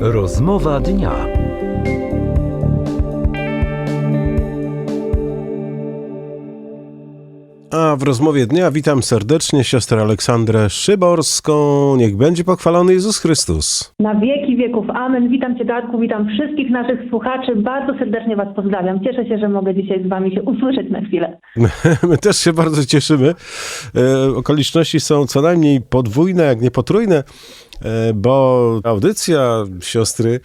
Rozmowa dnia. A w rozmowie dnia witam serdecznie siostrę Aleksandrę Szyborską. Niech będzie pochwalony Jezus Chrystus. Na wieki wieków. Amen. Witam Cię, Darku, witam wszystkich naszych słuchaczy. Bardzo serdecznie Was pozdrawiam. Cieszę się, że mogę dzisiaj z Wami się usłyszeć na chwilę. My też się bardzo cieszymy. E, okoliczności są co najmniej podwójne, jak nie potrójne, bo audycja siostry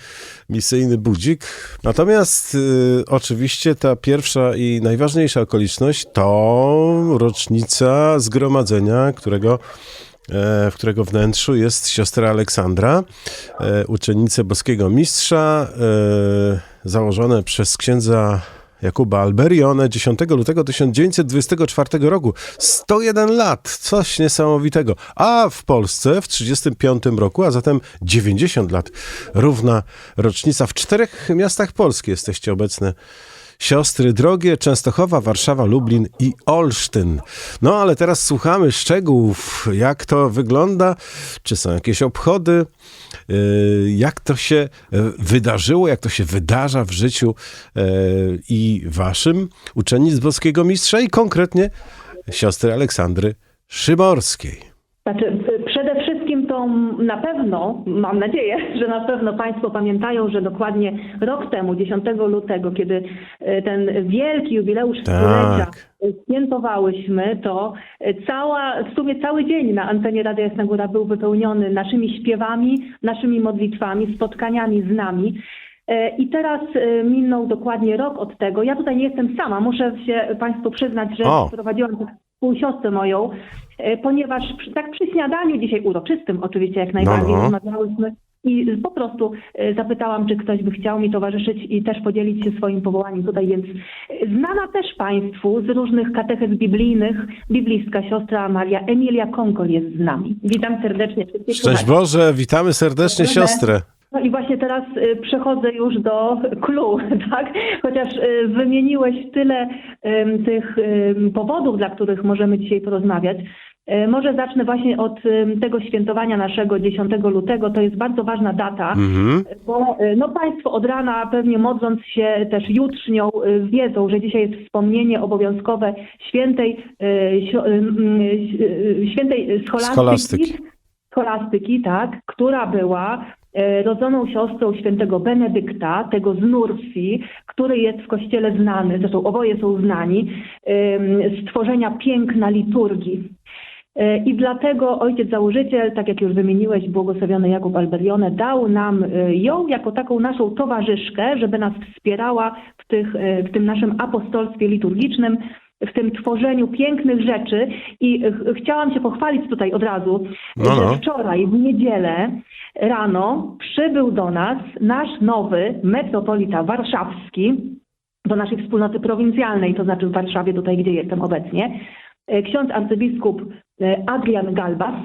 Misyjny Budzik. Natomiast e, oczywiście ta pierwsza i najważniejsza okoliczność to rocznica zgromadzenia, którego e, w którego wnętrzu jest siostra Aleksandra, e, uczennice boskiego mistrza, e, założone przez księdza Jakuba Alberione 10 lutego 1924 roku. 101 lat, coś niesamowitego. A w Polsce w 35 roku, a zatem 90 lat, równa rocznica. W czterech miastach Polski jesteście obecne Siostry drogie, Częstochowa, Warszawa, Lublin i Olsztyn. No ale teraz słuchamy szczegółów, jak to wygląda, czy są jakieś obchody, yy, jak to się e, wydarzyło, jak to się wydarza w życiu e, i waszym uczennic Boskiego Mistrza i konkretnie siostry Aleksandry Szyborskiej. Znaczy, y, na pewno, mam nadzieję, że na pewno Państwo pamiętają, że dokładnie rok temu, 10 lutego, kiedy y, ten wielki jubileusz Tak. stulecia y, świętowałyśmy, to y, cała, w sumie cały dzień na antenie Radia Jasna Góra był wypełniony naszymi śpiewami, naszymi modlitwami, spotkaniami z nami. E, I teraz e, minął dokładnie rok od tego. Ja tutaj nie jestem sama. Muszę się Państwu przyznać, że O. prowadziłam współsiostrę moją, e, ponieważ tak przy śniadaniu dzisiaj uroczystym oczywiście jak najbardziej no. rozmawiałyśmy i po prostu e, zapytałam, czy ktoś by chciał mi towarzyszyć i też podzielić się swoim powołaniem tutaj, więc e, znana też Państwu z różnych katechez biblijnych, biblijska siostra Maria Emilia Konkol jest z nami. Witam serdecznie. Szczęść. Boże, witamy serdecznie Dobry. siostrę. No i właśnie teraz y, przechodzę już do clue, tak? Chociaż y, wymieniłeś tyle tych powodów, dla których możemy dzisiaj porozmawiać. Y, Może zacznę właśnie od tego świętowania naszego 10 lutego. To jest bardzo ważna data, Mhm. bo no Państwo od rana pewnie modląc się też jutrznią wiedzą, że dzisiaj jest wspomnienie obowiązkowe świętej, świętej scholastyki. Scholastyki. Scholastyki, tak, która była rodzoną siostrą świętego Benedykta, tego z Nursi, który jest w kościele znany, zresztą oboje są znani, stworzenia piękna liturgii. E, I dlatego ojciec założyciel, tak jak już wymieniłeś, błogosławiony Jakub Alberione, dał nam e, ją jako taką naszą towarzyszkę, żeby nas wspierała w, tych, e, w tym naszym apostolstwie liturgicznym, w tym tworzeniu pięknych rzeczy. I ch- chciałam się pochwalić tutaj od razu, No, no. że wczoraj w niedzielę rano przybył do nas nasz nowy metropolita warszawski, do naszej wspólnoty prowincjalnej, to znaczy w Warszawie, tutaj gdzie jestem obecnie, e, ksiądz arcybiskup e, Adrian Galbas,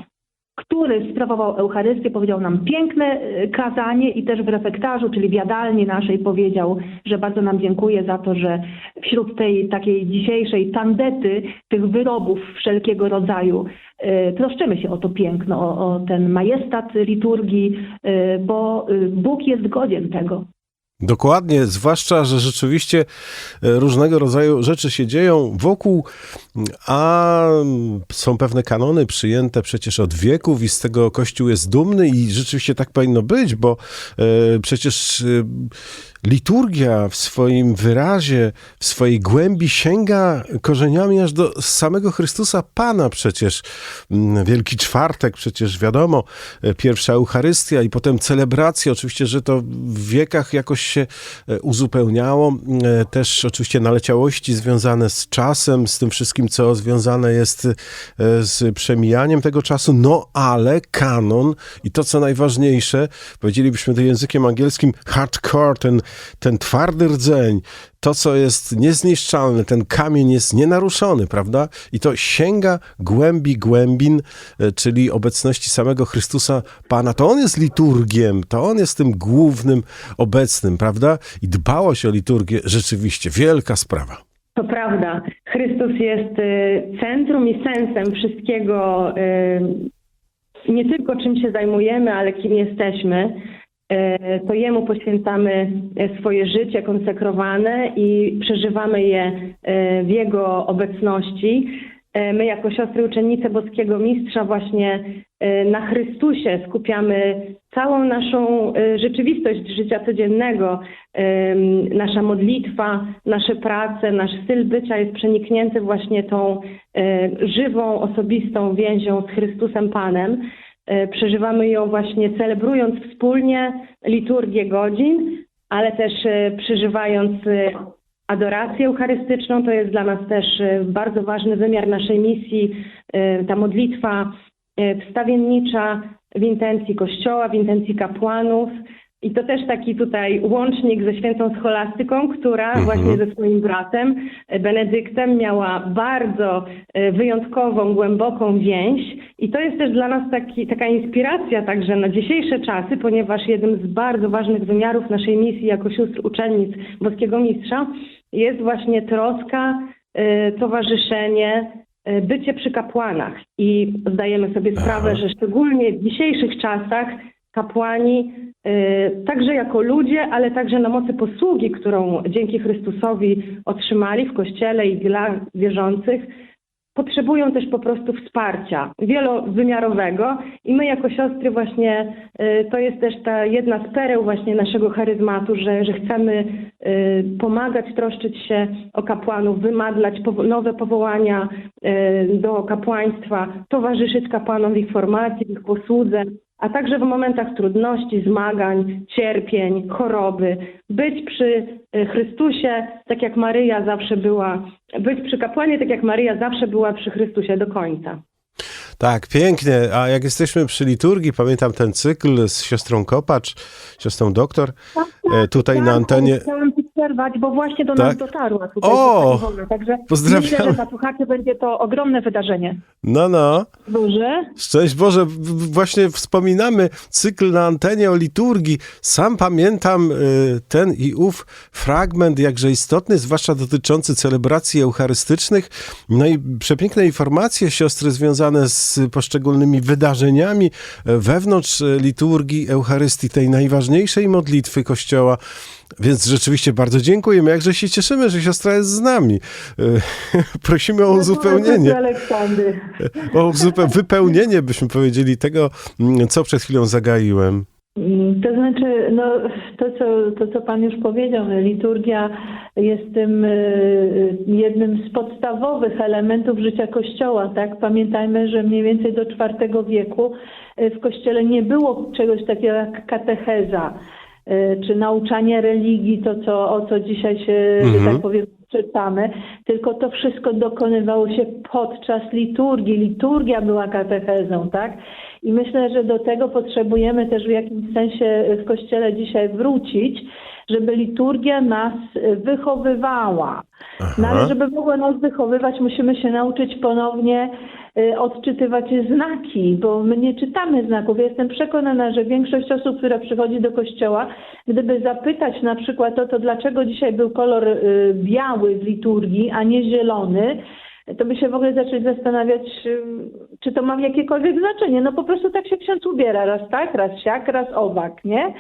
który sprawował Eucharystię, powiedział nam piękne e, kazanie i też w refektarzu, czyli w jadalni naszej powiedział, że bardzo nam dziękuję za to, że wśród tej takiej dzisiejszej tandety tych wyrobów wszelkiego rodzaju e, troszczymy się o to piękno, o, o ten majestat liturgii, e, bo Bóg jest godzien tego. Dokładnie, zwłaszcza, że rzeczywiście e, różnego rodzaju rzeczy się dzieją wokół, a są pewne kanony przyjęte przecież od wieków i z tego Kościół jest dumny i rzeczywiście tak powinno być, bo e, przecież e, liturgia w swoim wyrazie, w swojej głębi sięga korzeniami aż do samego Chrystusa Pana przecież. Mm, Wielki Czwartek przecież wiadomo, e, pierwsza Eucharystia i potem celebracja. Oczywiście, że to w wiekach jakoś się e, uzupełniało. E, Też oczywiście naleciałości związane z czasem, z tym wszystkim, co związane jest z przemijaniem tego czasu. No ale kanon i to, co najważniejsze, powiedzielibyśmy to językiem angielskim, hardcore, ten, ten twardy rdzeń, to, co jest niezniszczalne, ten kamień jest nienaruszony, prawda? I to sięga głębi głębin, e, czyli obecności samego Chrystusa Pana. To On jest liturgiem, to On jest tym głównym obecnym, prawda? I dbałość o liturgię rzeczywiście wielka sprawa. To prawda. Chrystus jest y, centrum i sensem wszystkiego, y, nie tylko czym się zajmujemy, ale kim jesteśmy. E, to Jemu poświęcamy e, swoje życie konsekrowane i przeżywamy je e, w Jego obecności. My jako siostry uczennice Boskiego Mistrza właśnie na Chrystusie skupiamy całą naszą rzeczywistość życia codziennego. Nasza modlitwa, nasze prace, nasz styl bycia jest przeniknięty właśnie tą żywą, osobistą więzią z Chrystusem Panem. E, Przeżywamy ją właśnie celebrując wspólnie liturgię godzin, ale też e, przeżywając e, adorację eucharystyczną. To jest dla nas też bardzo ważny wymiar naszej misji, ta modlitwa wstawiennicza w intencji Kościoła, w intencji kapłanów. I to też taki tutaj łącznik ze świętą scholastyką, która właśnie ze swoim bratem e, Benedyktem miała bardzo e, wyjątkową, głęboką więź. I to jest też dla nas taki, taka inspiracja także na dzisiejsze czasy, ponieważ jednym z bardzo ważnych wymiarów naszej misji jako sióstr uczennic Boskiego Mistrza jest właśnie troska, e, towarzyszenie, bycie przy kapłanach. I zdajemy sobie sprawę, że szczególnie w dzisiejszych czasach kapłani, e, także jako ludzie, ale także na mocy posługi, którą dzięki Chrystusowi otrzymali w Kościele i dla wierzących, potrzebują też po prostu wsparcia wielowymiarowego. I my jako siostry właśnie y, to jest też ta jedna z pereł właśnie naszego charyzmatu, że, że chcemy y, pomagać, troszczyć się o kapłanów, wymadlać nowe powołania y, do kapłaństwa, towarzyszyć kapłanom w ich formacji, w ich posłudze, a także w momentach trudności, zmagań, cierpień, choroby, być przy y, Chrystusie, tak jak Maryja zawsze była, być przy kapłanie, tak jak Maryja zawsze była przy Chrystusie do końca. Tak, pięknie. A jak jesteśmy przy liturgii, pamiętam ten cykl z siostrą Kopacz, siostrą doktor, e, tutaj na antenie. Chciałam ci przerwać, bo właśnie do Tak? nas dotarła tutaj O! Pani Wolna, Także Pozdrawiamy. myślę, że dla słuchaczy będzie to ogromne wydarzenie. No, no. Duże. Szczęść Boże, w- w- właśnie wspominamy cykl na antenie o liturgii. Sam pamiętam y, ten i ów fragment, jakże istotny, zwłaszcza dotyczący celebracji eucharystycznych. No i przepiękne informacje siostry związane z poszczególnymi wydarzeniami e, wewnątrz e, liturgii Eucharystii, tej najważniejszej modlitwy Kościoła. Więc rzeczywiście bardzo dziękujemy. Jakże się cieszymy, że siostra jest z nami. E, Prosimy o uzupełnienie. Aleksandry. O wypełnienie, byśmy powiedzieli, tego, mm, co przed chwilą zagaiłem. Mm, To znaczy, no, to, co, to co Pan już powiedział, liturgia jest tym y, jednym z podstawowych elementów życia Kościoła, tak? Pamiętajmy, że mniej więcej do IV wieku w Kościele nie było czegoś takiego jak katecheza, czy nauczanie religii, to co, o co dzisiaj się, że tak powiem, czytamy, tylko to wszystko dokonywało się podczas liturgii. Liturgia była katechezą, tak? I myślę, że do tego potrzebujemy też w jakimś sensie w Kościele dzisiaj wrócić, żeby liturgia nas y, wychowywała. No ale żeby ogóle nas wychowywać, musimy się nauczyć ponownie y, odczytywać znaki, bo my nie czytamy znaków. Ja jestem przekonana, że większość osób, która przychodzi do kościoła, gdyby zapytać na przykład o to, dlaczego dzisiaj był kolor y, biały w liturgii, a nie zielony, to by się w ogóle zaczęli zastanawiać, y, czy to ma jakiekolwiek znaczenie. No po prostu tak się ksiądz ubiera, raz tak, raz siak, raz owak, nie?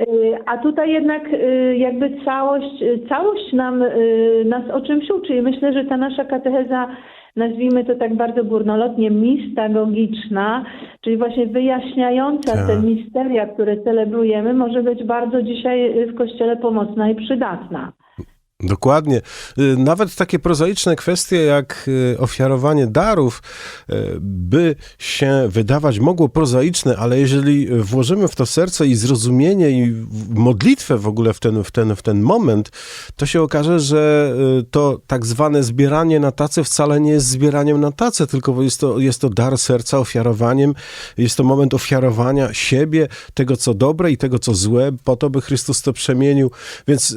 Y, A tutaj jednak y, jakby całość, y, całość nam, y, nas o czymś uczy i myślę, że ta nasza katecheza, nazwijmy to tak bardzo górnolotnie, mistagogiczna, czyli właśnie wyjaśniająca Tak. te misteria, które celebrujemy, może być bardzo dzisiaj w Kościele pomocna i przydatna. Dokładnie. Y, Nawet takie prozaiczne kwestie jak y, ofiarowanie darów, y, by się wydawać mogło prozaiczne, ale jeżeli włożymy w to serce i zrozumienie i modlitwę w ogóle w ten, w ten, w ten moment, to się okaże, że to tak zwane zbieranie na tacę wcale nie jest zbieraniem na tacę, tylko jest to, jest to dar serca ofiarowaniem. Jest to moment ofiarowania siebie, tego co dobre i tego co złe, po to, by Chrystus to przemienił. Więc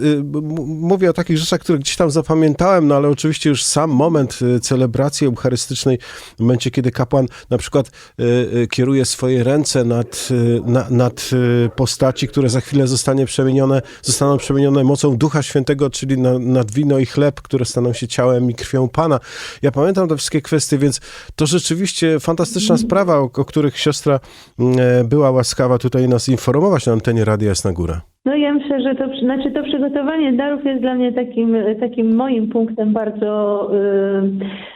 mówię o takich takich rzeczach, które gdzieś tam zapamiętałem, no ale oczywiście już sam moment y, celebracji eucharystycznej, w momencie, kiedy kapłan na przykład y, y, kieruje swoje ręce nad, na, nad postaci, które za chwilę zostanie przemienione, zostaną przemienione mocą Ducha Świętego, czyli na, nad wino i chleb, które staną się ciałem i krwią Pana. Ja pamiętam te wszystkie kwestie, więc to rzeczywiście fantastyczna sprawa, o, o których siostra mm, e, była łaskawa tutaj nas informować na antenie Radia Jasna Góra. No ja myślę, że to, znaczy to przygotowanie darów jest dla mnie takim, takim moim punktem bardzo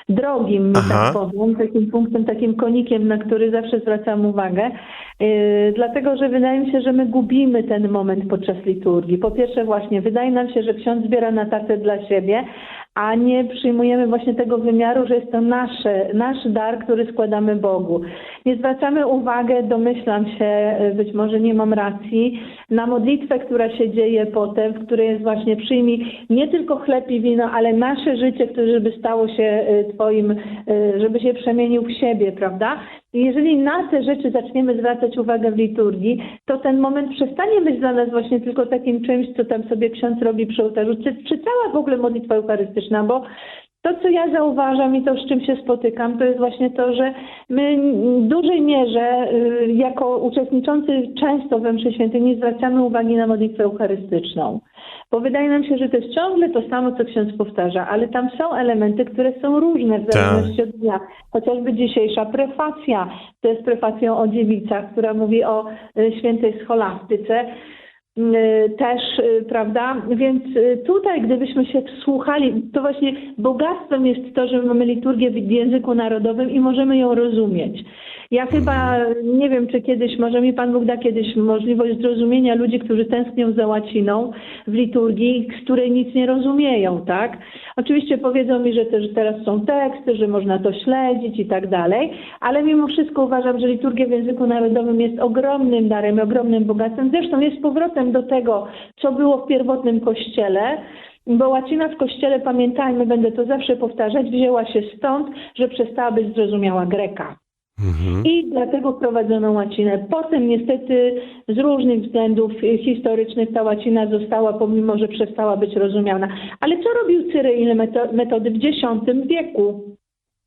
y, drogim, Aha. tak powiem, takim punktem, takim konikiem, na który zawsze zwracam uwagę, y, dlatego, że wydaje mi się, że my gubimy ten moment podczas liturgii. Po pierwsze właśnie, wydaje nam się, że ksiądz zbiera na tacę dla siebie, a nie przyjmujemy właśnie tego wymiaru, że jest to nasze, nasz dar, który składamy Bogu. Nie zwracamy uwagę, domyślam się, być może nie mam racji, na modlitwę, która się dzieje potem, w której jest właśnie przyjmij nie tylko chleb i wino, ale nasze życie, które żeby stało się y, Twoim, y, żeby się przemienił w siebie, prawda? Jeżeli na te rzeczy zaczniemy zwracać uwagę w liturgii, to ten moment przestanie być dla nas właśnie tylko takim czymś, co tam sobie ksiądz robi przy ołtarzu, czy, czy cała w ogóle modlitwa eucharystyczna, bo to, co ja zauważam i to, z czym się spotykam, to jest właśnie to, że my w dużej mierze, y, jako uczestniczący często we mszy świętej, nie zwracamy uwagi na modlitwę eucharystyczną. Bo wydaje nam się, że to jest ciągle to samo, co ksiądz powtarza, ale tam są elementy, które są różne w Tak. zależności od dnia. Chociażby dzisiejsza prefacja, to jest prefacją o dziewicach, która mówi o y, świętej scholastyce y, też, y, prawda? Więc tutaj, gdybyśmy się wsłuchali, to właśnie bogactwem jest to, że mamy liturgię w języku narodowym i możemy ją rozumieć. Ja chyba nie wiem, czy kiedyś, może mi Pan Bóg da kiedyś możliwość zrozumienia ludzi, którzy tęsknią za łaciną w liturgii, z której nic nie rozumieją, tak? Oczywiście powiedzą mi, że też teraz są teksty, że można to śledzić i tak dalej, ale mimo wszystko uważam, że liturgia w języku narodowym jest ogromnym darem, ogromnym bogactwem. Zresztą jest powrotem do tego, co było w pierwotnym kościele, bo łacina w kościele, pamiętajmy, będę to zawsze powtarzać, wzięła się stąd, że przestała być zrozumiała Greka. Mhm. I dlatego wprowadzono łacinę. Potem niestety z różnych względów historycznych ta łacina została, pomimo że przestała być rozumiana. Ale co robił Cyryl meto- metody w X wieku?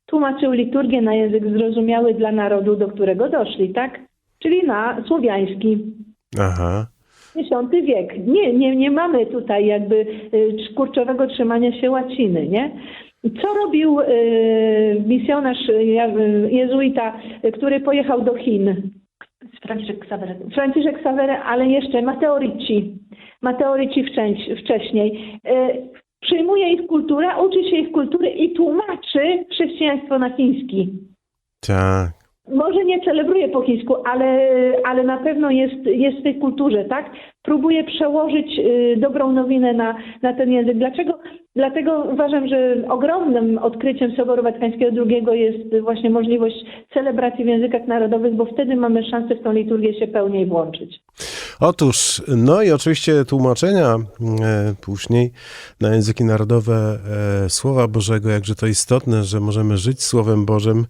Tłumaczył liturgię na język zrozumiały dla narodu, do którego doszli, tak? Czyli na słowiański. Aha. X wiek. Nie, nie, nie mamy tutaj jakby y, kurczowego trzymania się łaciny, nie? Co robił y, misjonarz jezuita, który pojechał do Chin? Franciszek Ksawery. Franciszek Savery, ale jeszcze Matteo Ricci. Matteo Ricci wcześ- wcześniej. Y, Przyjmuje ich kulturę, uczy się ich kultury i tłumaczy chrześcijaństwo na chiński. Tak. Może nie celebruje po chińsku, ale, ale na pewno jest, jest w tej kulturze, tak? Próbuje przełożyć y, dobrą nowinę na, na ten język. Dlaczego? Dlatego uważam, że ogromnym odkryciem Soboru Watykańskiego II jest właśnie możliwość celebracji w językach narodowych, bo wtedy mamy szansę w tą liturgię się pełniej włączyć. Otóż, no i oczywiście tłumaczenia e, później na języki narodowe e, Słowa Bożego, jakże to istotne, że możemy żyć Słowem Bożym,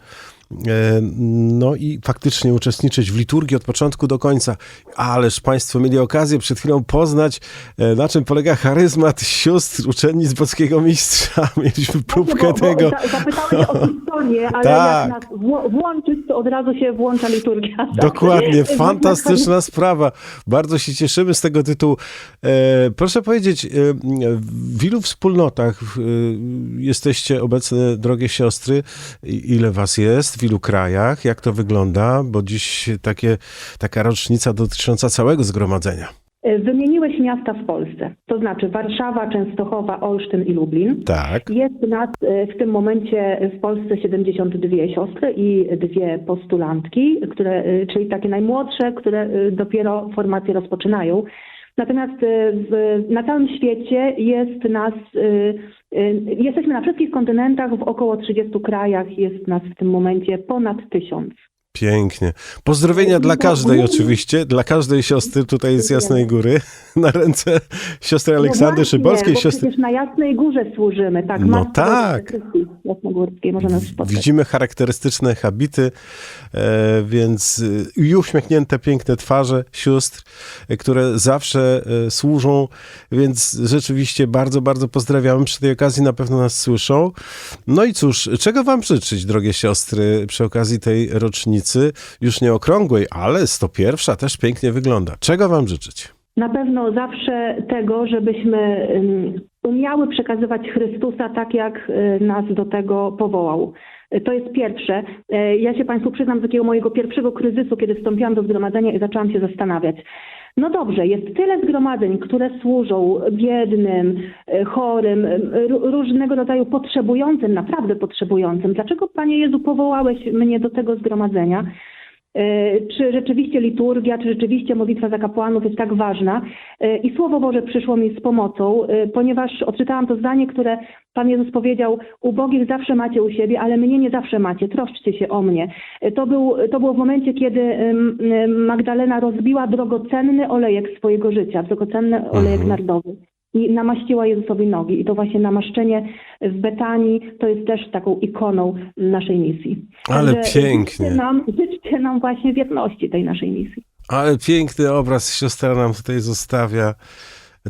no i faktycznie uczestniczyć w liturgii od początku do końca. Ależ Państwo mieli okazję przed chwilą poznać, e, na czym polega charyzmat sióstr uczennic boskiego mistrza. Mieliśmy próbkę Bo- bo tego. za- Zapytałeś o historię, ale Tak. jak nas włączyć, to od razu się włącza liturgia. Tak. Dokładnie, fantastyczna sprawa. Bardzo się cieszymy z tego tytułu. E, proszę powiedzieć, e, w ilu wspólnotach jesteście obecne, drogie siostry? Ile was jest? W ilu krajach? Jak to wygląda? Bo dziś takie, taka rocznica dotycząca całego zgromadzenia. Wymieniłeś miasta w Polsce, to znaczy Warszawa, Częstochowa, Olsztyn i Lublin. Tak. Jest nas e, w tym momencie w Polsce 72 siostry i dwie postulantki, które, e, czyli takie najmłodsze, które e, dopiero formację rozpoczynają. Natomiast e, w, na całym świecie jest nas, e, e, jesteśmy na wszystkich kontynentach, w około 30 krajach jest nas w tym momencie ponad tysiąc. Pięknie. Pozdrowienia dla każdej oczywiście, dla każdej siostry tutaj z Jasnej Góry, na ręce siostry Aleksandry no bo siostry... przecież na Jasnej Górze służymy, tak? No tak. Jasnogórskiej spotkać. Widzimy charakterystyczne habity, e, więc e, i uśmiechnięte, piękne twarze sióstr, e, które zawsze służą, więc rzeczywiście bardzo, bardzo pozdrawiamy. Przy tej okazji na pewno nas słyszą. No i cóż, czego wam życzyć, drogie siostry, przy okazji tej rocznicy, już nie okrągłej, ale 101 też pięknie wygląda. Czego wam życzyć? Na pewno zawsze tego, żebyśmy umiały przekazywać Chrystusa tak, jak y, nas do tego powołał. To jest pierwsze. Y, Ja się Państwu przyznam z takiego mojego pierwszego kryzysu, kiedy wstąpiłam do zgromadzenia i zaczęłam się zastanawiać. No dobrze, jest tyle zgromadzeń, które służą biednym, y, chorym, ró- różnego rodzaju potrzebującym, naprawdę potrzebującym. Dlaczego, Panie Jezu, powołałeś mnie do tego zgromadzenia? E, czy rzeczywiście liturgia, czy rzeczywiście modlitwa za kapłanów jest tak ważna. E, I Słowo Boże przyszło mi z pomocą, e, ponieważ odczytałam to zdanie, które Pan Jezus powiedział, ubogich zawsze macie u siebie, ale mnie nie zawsze macie, troszczcie się o mnie. To, był, to było w momencie, kiedy Magdalena rozbiła drogocenny olejek swojego życia, drogocenny olejek nardowy. I namaściła Jezusowi nogi. I to właśnie namaszczenie w Betanii to jest też taką ikoną naszej misji. Ale Także pięknie. Życzcie nam, życzcie nam właśnie wierności tej naszej misji. Ale piękny obraz siostra nam tutaj zostawia.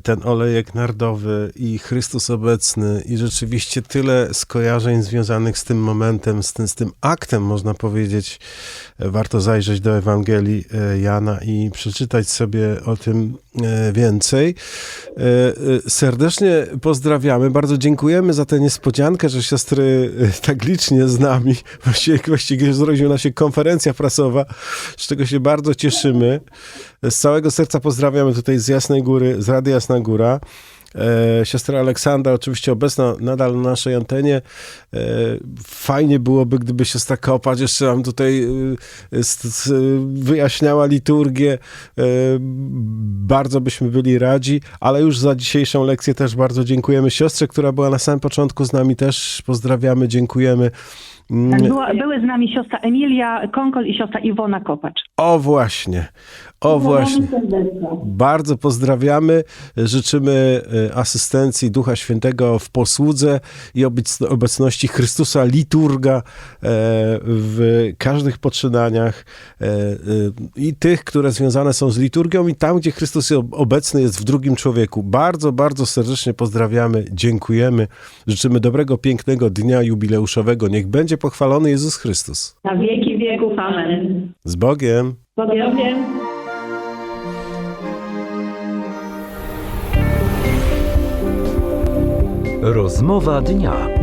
Ten olejek nardowy i Chrystus obecny, i rzeczywiście tyle skojarzeń związanych z tym momentem, z tym, z tym aktem, można powiedzieć. Warto zajrzeć do Ewangelii e, Jana i przeczytać sobie o tym więcej. E, e, Serdecznie pozdrawiamy, bardzo dziękujemy za tę niespodziankę, że siostry e, tak licznie z nami. Właściwie, właściwie zrodziła się konferencja prasowa, z czego się bardzo cieszymy. Z całego serca pozdrawiamy tutaj z Jasnej Góry, z Rady Jasna Góra. E, siostra Aleksandra, oczywiście obecna nadal na naszej antenie. E, fajnie byłoby, gdyby siostra Kopacz jeszcze nam tutaj e, wyjaśniała liturgię. Bardzo byśmy byli radzi, ale już za dzisiejszą lekcję też bardzo dziękujemy siostrze, która była na samym początku z nami też. Pozdrawiamy, dziękujemy. Mm, Była, były z nami siostra Emilia Konkol i siostra Iwona Kopacz. O właśnie, o właśnie. Bardzo pozdrawiamy. Życzymy e, asystencji Ducha Świętego w posłudze i obec- obecności Chrystusa liturga e, w każdych poczynaniach e, i tych, które związane są z liturgią i tam, gdzie Chrystus obecny jest w drugim człowieku. Bardzo, bardzo serdecznie pozdrawiamy, dziękujemy. Życzymy dobrego, pięknego dnia jubileuszowego. Niech będzie pochwalony Jezus Chrystus. Na wieki wieków. Amen. Z Bogiem. Bogiem. Rozmowa dnia.